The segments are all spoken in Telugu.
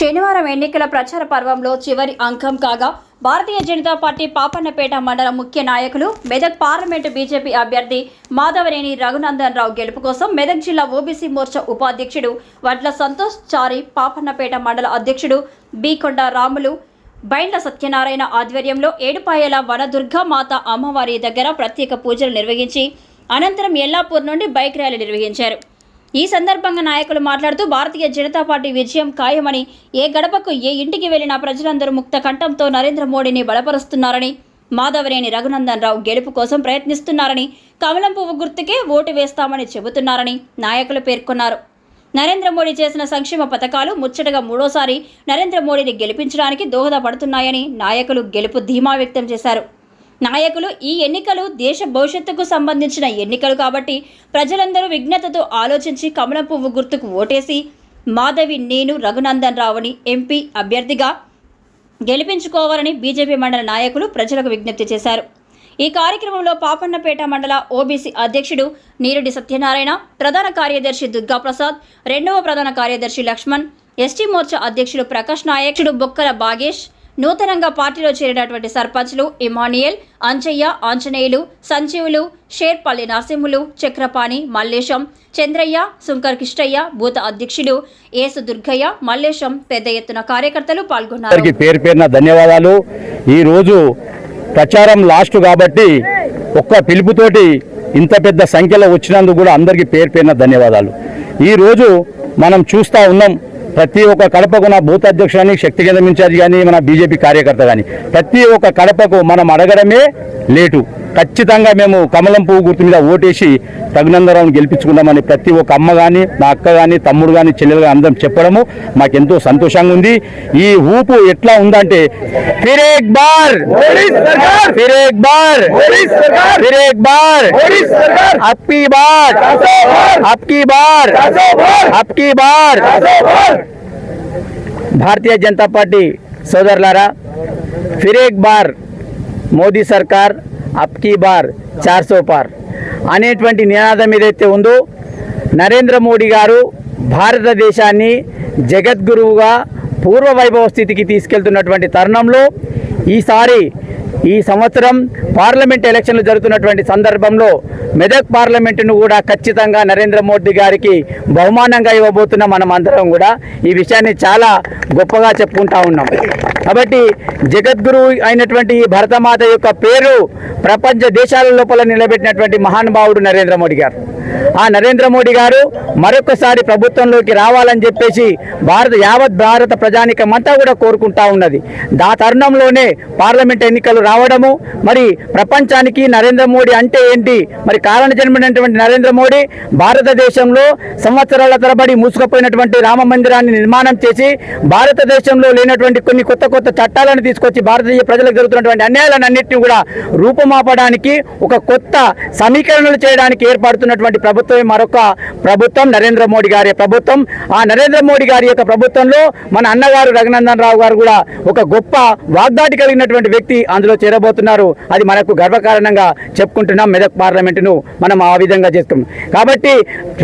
శనివారం ఎన్నికల ప్రచార పర్వంలో చివరి అంకం కాగా భారతీయ జనతా పార్టీ పాపన్నపేట మండల ముఖ్య నాయకులు మెదక్ పార్లమెంటు బీజేపీ అభ్యర్థి మాధవరేణి రఘునందన్ రావు గెలుపు కోసం మెదక్ జిల్లా ఓబీసీ మోర్చా ఉపాధ్యక్షుడు వడ్ల సంతోష్ చారి పాపన్నపేట మండల అధ్యక్షుడు బీకొండ రాములు బైండ్ల సత్యనారాయణ ఆధ్వర్యంలో ఏడుపాయల వనదుర్గా మాత అమ్మవారి దగ్గర ప్రత్యేక పూజలు నిర్వహించి అనంతరం ఎల్లాపూర్ నుండి బైక్ ర్యాలీ నిర్వహించారు. ఈ సందర్భంగా నాయకులు మాట్లాడుతూ భారతీయ జనతా పార్టీ విజయం ఖాయమని ఏ గడపకు ఏ ఇంటికి వెళ్ళినా ప్రజలందరూ ముక్త కంఠంతో నరేంద్ర మోడీని బలపరుస్తున్నారని మాధవరేని రఘునందన్ రావు గెలుపు కోసం ప్రయత్నిస్తున్నారని కమలం పువ్వు గుర్తుకే ఓటు వేస్తామని చెబుతున్నారని నాయకులు పేర్కొన్నారు. నరేంద్ర మోడీ చేసిన సంక్షేమ పథకాలు ముచ్చటగా మూడోసారి నరేంద్ర మోడీని గెలిపించడానికి దోహదపడుతున్నాయని నాయకులు గెలుపు ధీమా వ్యక్తం చేశారు. నాయకులు ఈ ఎన్నికలు దేశ భవిష్యత్తుకు సంబంధించిన ఎన్నికలు కాబట్టి ప్రజలందరూ విజ్ఞతతో ఆలోచించి కమలం పువ్వు గుర్తుకు ఓటేసి మాధవి నేను రఘునందన్ రావుని ఎంపీ అభ్యర్థిగా గెలిపించుకోవాలని బీజేపీ మండల నాయకులు ప్రజలకు విజ్ఞప్తి చేశారు. ఈ కార్యక్రమంలో పాపన్నపేట మండల ఓబీసీ అధ్యక్షుడు నీరెడ్డి సత్యనారాయణ ప్రధాన కార్యదర్శి దుర్గా ప్రసాద్ రెండవ ప్రధాన కార్యదర్శి లక్ష్మణ్ ఎస్టీ మోర్చా అధ్యక్షుడు ప్రకాష్ నాయకుడు బొక్కల బాగేష్ నూతనంగా పార్టీలో చేరినటువంటి సర్పంచ్లు ఇమానియల్ అంజయ్య ఆంజనేయులు సంజీవులు షేర్పల్లి నరసింహులు చక్రపాణి మల్లేశం చంద్రయ్య సుంకర్ కిష్టయ్య భూత అధ్యక్షులు ఏసు దుర్గయ్య మల్లేశం పెద్ద ఎత్తున కార్యకర్తలు పాల్గొన్నారు. అందరికీ పేరు పేరున ధన్యవాదాలు. ఈరోజు ప్రచారం లాస్ట్ కాబట్టి ఒక్క పిలుపుతోటి ఇంత పెద్ద సంఖ్యలో వచ్చినందుకు కూడా అందరికీ పేరు పేరున ధన్యవాదాలు. ఈరోజు మనం చూస్తూ ఉన్నాం ప్రతి ఒక్క కడపకు నా బూత్ అధ్యక్షుడు కానీ శక్తి కేంద్రం ఇన్ఛార్జ్ కానీ మన బీజేపీ కార్యకర్త కానీ ప్రతి ఒక్క కడపకు మనం అడగడమే లేటు. ఖచ్చితంగా మేము కమలం పువ్వు గుర్తు మీద ఓటేసి రఘునందరావుని గెలిపించుకుందామని ప్రతి ఒక్క అమ్మ కానీ నా అక్క కానీ తమ్ముడు కానీ చెల్లెలు కానీ అందరం చెప్పడము. మాకెంతో సంతోషంగా ఉంది. ఈ ఊపు ఎట్లా ఉందంటే ఫిర్ ఏక్ బార్ ఫిర్ ఏక్ బార్! ఫిర్ ఏక్ బార్! అప్కి బార్! అప్కి బార్! అప్కి బార్! భారతీయ జనతా పార్టీ సోదరులారా ఫిర్ ఏక్ బార్ మోదీ సర్కార్ అప్కీ బార్ చార్సోపార్ పార్ అనేటువంటి నినాదం ఏదైతే ఉందో నరేంద్ర మోడీ గారు భారతదేశాన్ని జగద్గురువుగా పూర్వ వైభవ స్థితికి తీసుకెళ్తున్నటువంటి తరుణంలో ఈసారి ఈ సంవత్సరం పార్లమెంట్ ఎలక్షన్లు జరుగుతున్నటువంటి సందర్భంలో మెదక్ పార్లమెంటును కూడా ఖచ్చితంగా నరేంద్ర మోడీ గారికి బహుమానంగా ఇవ్వబోతున్న మనం అందరం కూడా ఈ విషయాన్ని చాలా గొప్పగా చెప్పుకుంటా ఉన్నాం. కాబట్టి జగద్గురు అయినటువంటి ఈ భరతమాత యొక్క పేరు ప్రపంచ దేశాల లోపల నిలబెట్టినటువంటి మహానుభావుడు నరేంద్ర మోడీ గారు. ఆ నరేంద్ర మోడీ గారు మరొకసారి ప్రభుత్వంలోకి రావాలని చెప్పేసి భారత యావత్ భారత ప్రజానికమంతా కూడా కోరుకుంటా ఉన్నది. దా తరుణంలోనే పార్లమెంట్ ఎన్నికలు రావడము మరి ప్రపంచానికి నరేంద్ర మోడీ అంటే ఏంటి? మరి కారణ జన్మైనటువంటి నరేంద్ర మోడీ భారతదేశంలో సంవత్సరాల తరబడి మూసుకుపోయినటువంటి రామ మందిరాన్ని నిర్మాణం చేసి భారతదేశంలో లేనటువంటి కొన్ని కొత్త కొత్త చట్టాలను తీసుకొచ్చి భారతీయ ప్రజలకు జరుగుతున్నటువంటి అన్యాయాలను అన్నింటినీ కూడా రూపుమాపడానికి ఒక కొత్త సమీకరణలు చేయడానికి ఏర్పడుతున్నటువంటి ప్రభుత్వమే మరొక ప్రభుత్వం నరేంద్ర మోడీ గారి ప్రభుత్వం. ఆ నరేంద్ర మోడీ గారి యొక్క ప్రభుత్వంలో మన అన్నగారు రఘునందన్ రావు గారు కూడా ఒక గొప్ప వాగ్దాటి కలిగినటువంటి వ్యక్తి అందులో చేరబోతున్నారు. అది మనకు గర్వకారణంగా చెప్పుకుంటున్నాం మెదక్ పార్లమెంటును. మనం ఆ విధంగా చేస్తాం. కాబట్టి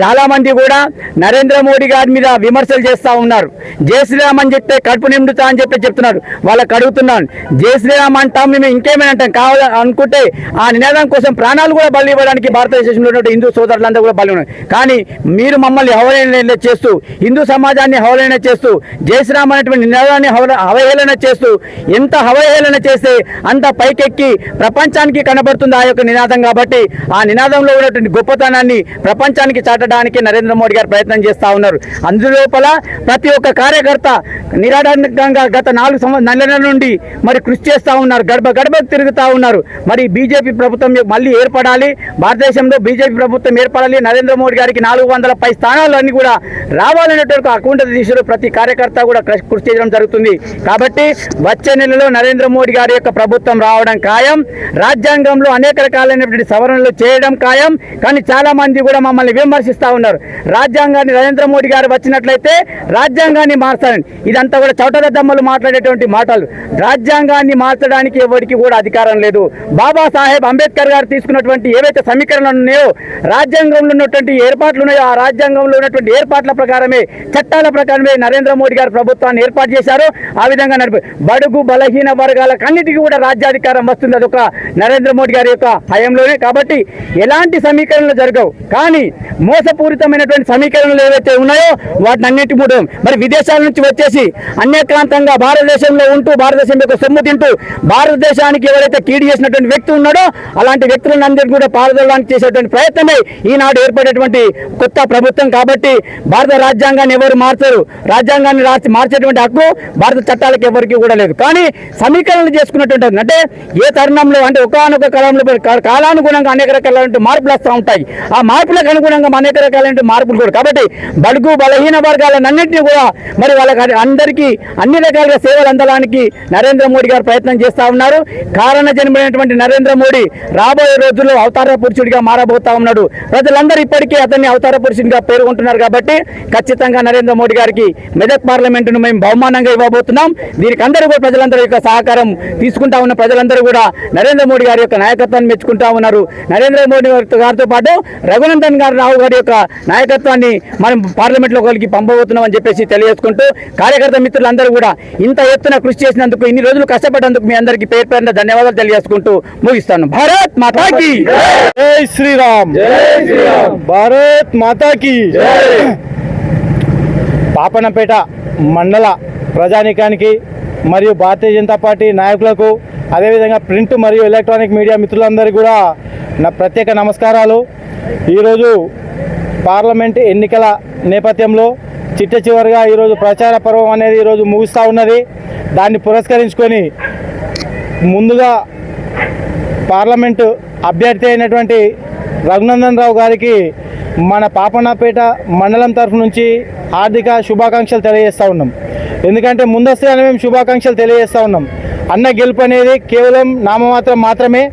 చాలా మంది కూడా నరేంద్ర మోడీ గారి మీద విమర్శలు చేస్తూ ఉన్నారు. జై శ్రీరామ్ అని చెప్తే కడుపు నిండుతా అని చెప్పి చెప్తున్నారు. వాళ్ళకి అడుగుతున్నాను. జై శ్రీరామ్ అంటాం మేము ఇంకేమైనా అంటాం. కావాలని అనుకుంటే ఆ నినాదం కోసం ప్రాణాలు కూడా బలి ఇవ్వడానికి భారతదేశంలో ఉన్నటువంటి హిందూ సోదరులందరూ కూడా బలి ఉన్నాయి కానీ మీరు మమ్మల్ని అవహేళన చేస్తూ హిందూ సమాజాన్ని అవహేళన చేస్తూ జై అనేటువంటి నినాదాన్ని హవ- అవహేళన చేస్తూ ఎంత అవహేళన చేస్తే అంత పైకెక్కి ప్రపంచానికి కనబడుతుంది ఆ యొక్క నినాదం కాబట్టి ఆ నినాదంలో ఉన్నటువంటి గొప్పతనాన్ని ప్రపంచానికి చాటడానికి నరేంద్ర మోడీ గారు ప్రయత్నం చేస్తూ ఉన్నారు. అందులోపల ప్రతి ఒక్క కార్యకర్త నిరాడంగా గత నాలుగు సంవ నెలల నుండి మరి కృషి చేస్తూ ఉన్నారు. గడప గడప తిరుగుతూ ఉన్నారు. మరి బీజేపీ ప్రభుత్వం మళ్ళీ ఏర్పడాలి. భారతదేశంలో బీజేపీ ప్రభుత్వం ఏర్పడాలి. నరేంద్ర మోడీ గారికి నాలుగు వందల పై స్థానాలు అన్ని కూడా రావాలనేటువంటి అకౌంట దిశలో ప్రతి కార్యకర్త కూడా కృషి చేయడం జరుగుతుంది. కాబట్టి వచ్చే నెలలో నరేంద్ర మోడీ గారి యొక్క ప్రభుత్వం రావడం ఖాయం. రాజ్యాంగంలో అనేక రకాలైనటువంటి సవరణలు చేయడం ఖాయం. కానీ చాలా మంది కూడా మమ్మల్ని విమర్శిస్తూ ఉన్నారు. రాజ్యాంగాన్ని నరేంద్ర మోడీ గారు వచ్చినట్లయితే రాజ్యాంగాన్ని మార్చాలని. ఇదంతా కూడా చౌటరద్దమ్మలు మాట్లాడేటువంటి మాటలు. రాజ్యాంగాన్ని మార్చడానికి ఎవరికి కూడా అధికారం లేదు. బాబాసాహెబ్ అంబేద్కర్ గారు తీసుకున్నటువంటి ఏవైతే సమీకరణలు ఉన్నాయో రాజ్య రాజ్యాంగంలో ఉన్నటువంటి ఏర్పాట్లు ఉన్నాయో. ఆ రాజ్యాంగంలో ఉన్నటువంటి ఏర్పాట్ల ప్రకారమే చట్టాల ప్రకారమే నరేంద్ర మోడీ గారు ప్రభుత్వాన్ని ఏర్పాటు చేశారు. ఆ విధంగా నడిపి బడుగు బలహీన వర్గాలకు అన్నిటికీ కూడా రాజ్యాధికారం వస్తుంది. అదొక నరేంద్ర మోడీ గారి యొక్క హయంలోనే. కాబట్టి ఎలాంటి సమీకరణలు జరగవు. కానీ మోసపూరితమైనటువంటి సమీకరణలు ఏవైతే ఉన్నాయో వాటిని అన్నిటి మూడు మరి విదేశాల నుంచి వచ్చేసి అన్యక్రాంతంగా భారతదేశంలో ఉంటూ భారతదేశం యొక్క సొమ్ము తింటూ భారతదేశానికి ఎవరైతే కీడి చేసినటువంటి వ్యక్తి ఉన్నాడో అలాంటి వ్యక్తులను అందరికీ కూడా పాల్గొనడానికి చేసేటువంటి ప్రయత్నమే ఈనాడు ఏర్పడేటువంటి కొత్త ప్రభుత్వం కాబట్టి భారత రాజ్యాంగాన్ని ఎవరు మార్చరు. రాజ్యాంగాన్ని రాసి మార్చేటువంటి హక్కు భారత చట్టాలకు ఎవరికి కూడా లేదు. కానీ సమీకరణలు చేసుకున్నటువంటి అంటే ఏ తరుణంలో అంటే ఒకనొక కాలంలో కాలానుగుణంగా అనేక రకాలైన మార్పులు వస్తూ ఉంటాయి. ఆ మార్పులకు అనుగుణంగా అనేక రకాలైన మార్పులు కూడా. కాబట్టి బడుగు బలహీన వర్గాలన్నింటినీ కూడా మరి వాళ్ళకి అందరికీ అన్ని రకాలుగా సేవలు అందడానికి నరేంద్ర మోడీ గారు ప్రయత్నం చేస్తూ ఉన్నారు. కారణ జన్మైనటువంటి నరేంద్ర మోడీ రాబోయే రోజుల్లో అవతార పురుషుడిగా మారబోతా ఉన్నాడు. ప్రజలందరూ ఇప్పటికే అతన్ని అవతార పురుషుడిగా పేర్కొంటున్నారు కాబట్టి ఖచ్చితంగా నరేంద్ర మోడీ గారికి మెదక్ పార్లమెంటును మేము బహుమానంగా ఇవ్వబోతున్నాం. దీనికి అందరూ కూడా ప్రజలందరి యొక్క సహకారం తీసుకుంటా ఉన్న ప్రజలందరూ కూడా నరేంద్ర మోడీ గారి యొక్క నాయకత్వాన్ని మెచ్చుకుంటా ఉన్నారు. నరేంద్ర మోడీ గారి- గారితో పాటు రఘునందన్ గారు రావు గారి యొక్క నాయకత్వాన్ని మనం పార్లమెంట్లో ఒకరికి పంపబోతున్నాం అని చెప్పేసి తెలియజేసుకుంటూ కార్యకర్త మిత్రులందరూ కూడా ఇంత ఎత్తున కృషి చేసినందుకు ఇన్ని రోజులు కష్టపడ్డందుకు మీ అందరికీ పేరు పేరున ధన్యవాదాలు తెలియజేసుకుంటూ ముగిస్తాను. భారత్ మాతాకి జై శ్రీరామ్. భారత్ మాతాకి పాపనపేట మండల ప్రజానీకానికి మరియు భారతీయ జనతా పార్టీ నాయకులకు అదేవిధంగా ప్రింట్ మరియు ఎలక్ట్రానిక్ మీడియా మిత్రులందరికీ కూడా నా ప్రత్యేక నమస్కారాలు. ఈరోజు పార్లమెంట్ ఎన్నికల నేపథ్యంలో చిట్ట చివరిగా ఈరోజు ప్రచార పర్వం అనేది ఈరోజు ముగుస్తూ ఉన్నది. దాన్ని పురస్కరించుకొని ముందుగా పార్లమెంటు అభ్యర్థి అయినటువంటి రఘునందన్ రావు గారికి మన పాపన్నపేట మండలం తరఫు నుంచి ఆర్థిక శుభాకాంక్షలు తెలియజేస్తూ ఉన్నాం. ఎందుకంటే ముందస్తుగానే మేము శుభాకాంక్షలు తెలియజేస్తూ ఉన్నాం. అన్న గెలుపు అనేది కేవలం నామమాత్రం మాత్రమే.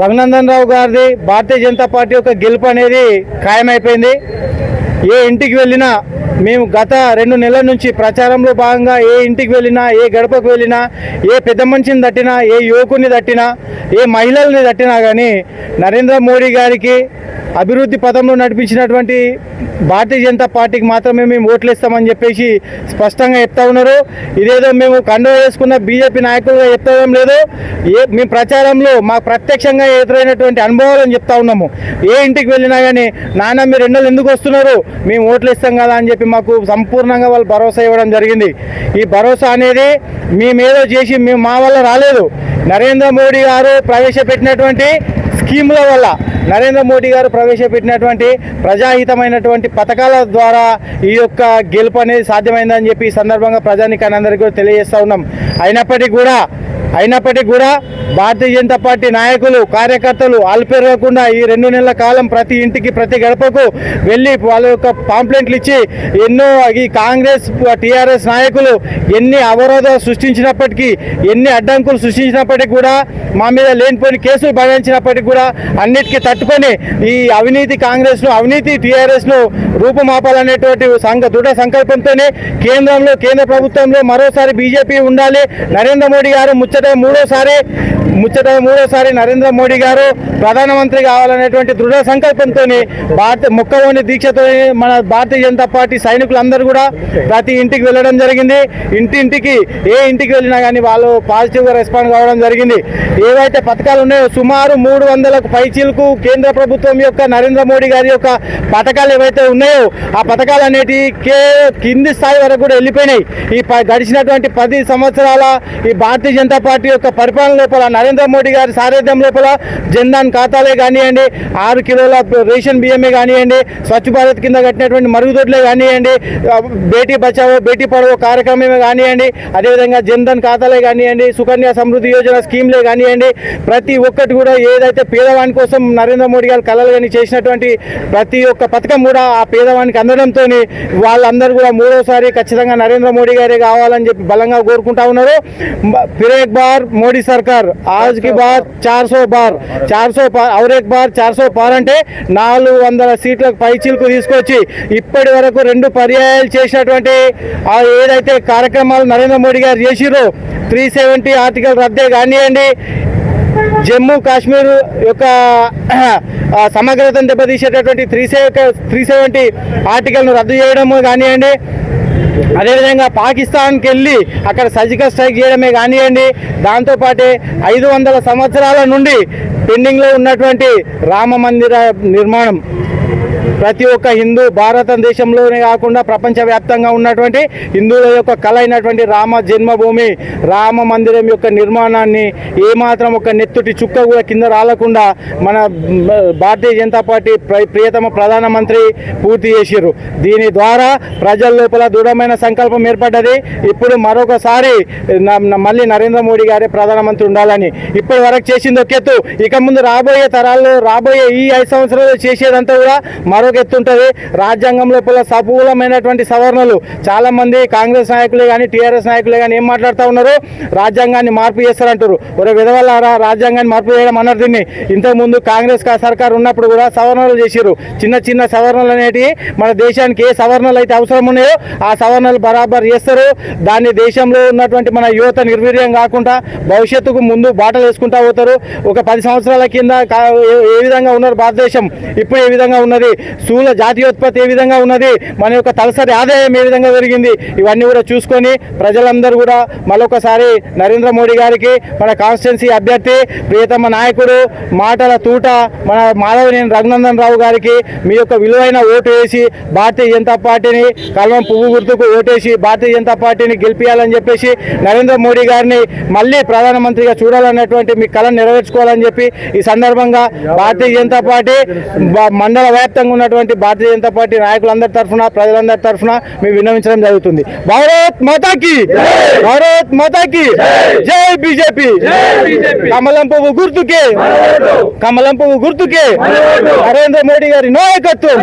రఘునందన్ రావు గారిది భారతీయ జనతా పార్టీ యొక్క గెలుపు అనేది ఖాయమైపోయింది. ఏ ఇంటికి వెళ్ళినా మేము గత రెండు నెలల నుంచి ప్రచారంలో భాగంగా ఏ ఇంటికి వెళ్ళినా ఏ గడపకు వెళ్ళినా ఏ పెద్ద మనిషిని తట్టినా ఏ యువకుని తట్టినా ఏ మహిళల్ని తట్టినా కానీ నరేంద్ర మోడీ గారికి అభివృద్ధి పథంలో నడిపించినటువంటి భారతీయ జనతా పార్టీకి మాత్రమే మేము ఓట్లేస్తామని చెప్పేసి స్పష్టంగా చెప్తా ఉన్నారు. ఇదేదో మేము కండువ వేసుకున్న బీజేపీ నాయకులుగా చెప్తాం లేదు. ఏ మేము ప్రచారంలో మాకు ప్రత్యక్షంగా ఎదురైనటువంటి అనుభవాలను చెప్తా ఉన్నాము. ఏ ఇంటికి వెళ్ళినా కానీ నాన్న మీరు రెండోళ్ళు ఎందుకు వస్తున్నారు? మేము ఓట్లు ఇస్తాం కదా అని చెప్పి మాకు సంపూర్ణంగా వాళ్ళు భరోసా ఇవ్వడం జరిగింది. ఈ భరోసా అనేది మేమేదో చేసి మేము మా వల్ల రాలేదు. నరేంద్ర మోడీ గారు ప్రవేశపెట్టినటువంటి స్కీముల వల్ల నరేంద్ర మోడీ గారు ప్రవేశపెట్టినటువంటి ప్రజాహితమైనటువంటి పథకాల ద్వారా ఈ యొక్క గెలుపు అనేది సాధ్యమైందని చెప్పి ఈ సందర్భంగా ప్రజానికి అందరికీ కూడా తెలియజేస్తా ఉన్నాం. అయినప్పటికీ కూడా అయినప్పటికీ కూడా భారతీయ జనతా పార్టీ నాయకులు కార్యకర్తలు అల్పెరగకుండా ఈ రెండు నెలల కాలం ప్రతి ఇంటికి ప్రతి గడపకు వెళ్ళి వాళ్ళ యొక్క పాంప్లెంట్లు ఇచ్చి ఎన్నో ఈ కాంగ్రెస్ టీఆర్ఎస్ నాయకులు ఎన్ని అవరోధాలు సృష్టించినప్పటికీ ఎన్ని అడ్డంకులు సృష్టించినప్పటికీ కూడా మా మీద లేనిపోయిన కేసులు భరించినప్పటికీ కూడా అన్నిటికీ తట్టుకొని ఈ అవినీతి కాంగ్రెస్ను అవినీతి టీఆర్ఎస్ను రూపుమాపాలనేటువంటి సంఘ దృఢ సంకల్పంతోనే కేంద్రంలో కేంద్ర ప్రభుత్వంలో మరోసారి బీజేపీ ఉండాలి. నరేంద్ర మోడీ గారు ముచ్చట మూడోసారి ముచ్చట మూడోసారి నరేంద్ర మోడీ గారు ప్రధానమంత్రి కావాలనేటువంటి దృఢ సంకల్పంతో భారత ముక్కలోని దీక్షతో మన భారతీయ జనతా పార్టీ సైనికులందరూ కూడా ప్రతి ఇంటికి వెళ్ళడం జరిగింది. ఇంటింటికి ఏ ఇంటికి వెళ్ళినా కానీ వాళ్ళు పాజిటివ్గా రెస్పాండ్ కావడం జరిగింది. ఏవైతే పథకాలు ఉన్నాయో సుమారు మూడు వందలకు పైచీలకు కేంద్ర ప్రభుత్వం యొక్క నరేంద్ర మోడీ గారి యొక్క పథకాలు ఏవైతే ఉన్నాయో ఆ పథకాలు అనేటివి కే కింది స్థాయి వరకు కూడా వెళ్ళిపోయినాయి. ఈ ప- గడిచినటువంటి పది సంవత్సరాల ఈ భారతీయ జనతా పార్టీ యొక్క పరిపాలన లోపల నరేంద్ర మోడీ గారి సారథ్యం లోపల జన్ధన్ ఖాతాలే కానివ్వండి ఆరు కిలోల రేషన్ బియ్యమే కానివ్వండి స్వచ్ఛ భారత్ కింద కట్టినటువంటి మరుగుదొడ్లే కానివ్వండి బేటీ బచావో బేటీ పడవో కార్యక్రమమే కానివ్వండి అదేవిధంగా జన్ధన్ ఖాతాలే కానివ్వండి సుకన్య సమృద్ధి యోజన స్కీమ్లే కానివ్వండి ప్రతి ఒక్కటి కూడా ఏదైతే పేదవాని కోసం నరేంద్ర మోడీ గారు కలలు కానీ చేసినటువంటి ప్రతి ఒక్క పథకం కూడా ఆ పేదవానికి అందడంతో వాళ్ళందరూ కూడా మూడోసారి ఖచ్చితంగా నరేంద్ర మోడీ గారే కావాలని చెప్పి బలంగా కోరుకుంటా ఉన్నారు. మ- बार మోడీ సర్కార్ ఆజ్ కి బార్ చార్ సో బార్ చార్ సో ఔర్ एक బార్ చార్ సో పార్ అంటే నాలుగు వందల సీట్లకు పైచీలకు తీసుకొచ్చి ఇప్పటి వరకు రెండు పర్యాయాలు చేసినటువంటి ఆ ఏదైతే కార్యక్రమాలు నరేంద్ర మోడీ గారు చేసిరో త్రీ సెవెంటీ ఆర్టికల్ రద్దే కానివ్వండి జమ్మూ కాశ్మీర్ యొక్క ఆ, సమగ్రతను దెబ్బతీసేటటువంటి త్రీ సే త్రీ సెవెంటీ ఆర్టికల్ను రద్దు చేయడము కానివ్వండి అదేవిధంగా పాకిస్తాన్కి వెళ్ళి అక్కడ సర్జికల్ స్ట్రైక్ చేయడమే కానివ్వండి దాంతోపాటే ఐదు వందల సంవత్సరాల నుండి పెండింగ్లో ఉన్నటువంటి రామ మందిర నిర్మాణం. ప్రతి ఒక్క హిందూ భారతదేశంలోనే కాకుండా ప్రపంచవ్యాప్తంగా ఉన్నటువంటి హిందువుల యొక్క కళ అయినటువంటి రామ జన్మభూమి రామ మందిరం యొక్క నిర్మాణాన్ని ఏమాత్రం ఒక నెత్తుటి చుక్క కూడా కింద రాలకుండా మన భారతీయ జనతా పార్టీ ప్ర- ప్రియతమ ప్రధానమంత్రి పూర్తి చేసిర్రు. దీని ద్వారా ప్రజల లోపల దృఢమైన సంకల్పం ఏర్పడ్డది. ఇప్పుడు మరొకసారి న- మళ్ళీ నరేంద్ర మోడీ గారే ప్రధానమంత్రి ఉండాలని ఇప్పటి వరకు చేసింది ఒక ఎత్తు ఇక ముందు రాబోయే తరాల్లో రాబోయే ఈ ఐదు సంవత్సరాలు చేసేదంతా కూడా మరొక ఎత్తుంటుంది రాజ్యాంగం లోపల సఫూలమైనటువంటి సవరణలు. చాలా మంది కాంగ్రెస్ నాయకులే కానీ టీఆర్ఎస్ నాయకులే కానీ ఏం మాట్లాడుతూ ఉన్నారు రాజ్యాంగాన్ని మార్పు చేస్తారంటారు. ఒక విధవల్లారా రాజ్యాంగాన్ని మార్పు చేయడం అన్నారు దీన్ని. ఇంతకుముందు కాంగ్రెస్ కా- సర్కార్ ఉన్నప్పుడు కూడా సవరణలు చేశారు చిన్న చిన్న సవరణలు అనేటివి మన దేశానికి ఏ సవరణలు అయితే అవసరం ఉన్నాయో ఆ సవరణలు బరాబర్ చేస్తారు. దాన్ని దేశంలో ఉన్నటువంటి మన యువత నిర్వీర్యం కాకుండా భవిష్యత్తుకు ముందు బాటలు వేసుకుంటా పోతారు. ఒక పది సంవత్సరాల కింద ఏ- ఏ విధంగా ఉన్నారు భారతదేశం? ఇప్పుడు ఏ విధంగా ఉన్నది. స్థూల జాతీయోత్పత్తి ఏ విధంగా ఉన్నది? మన యొక్క తలసరి ఆదాయం ఏ విధంగా పెరిగింది? ఇవన్నీ కూడా చూసుకొని ప్రజలందరూ కూడా మరొకసారి నరేంద్ర మోడీ గారికి మన కాన్స్టిట్యున్సీ అభ్యర్థి ప్రియతమ నాయకుడు మాటల తూట మన మాధవనేని రఘునందన్ రావు గారికి మీ యొక్క విలువైన ఓటు వేసి భారతీయ జనతా పార్టీని కల్వం పువ్వు గుర్తుకు ఓటేసి భారతీయ జనతా పార్టీని గెలిపించాలని చెప్పేసి నరేంద్ర మోడీ గారిని మళ్ళీ ప్రధానమంత్రిగా చూడాలన్నటువంటి మీ కళను నెరవేర్చుకోవాలని చెప్పి ఈ సందర్భంగా భారతీయ జనతా పార్టీ మండల వ్యాప్తంగా ఉన్నటువంటి భారతీయ జనతా పార్టీ నాయకులందరి తరఫున ప్రజలందరి తరఫున మేము విన్నవించడం జరుగుతుంది. భారత్ మాతాకి భారత్ మాతాకి జై బీజేపీ. కమలం పువ్వు గుర్తుకే కమలం పువ్వు గుర్తుకే నరేంద్ర మోడీ గారి నాయకత్వం.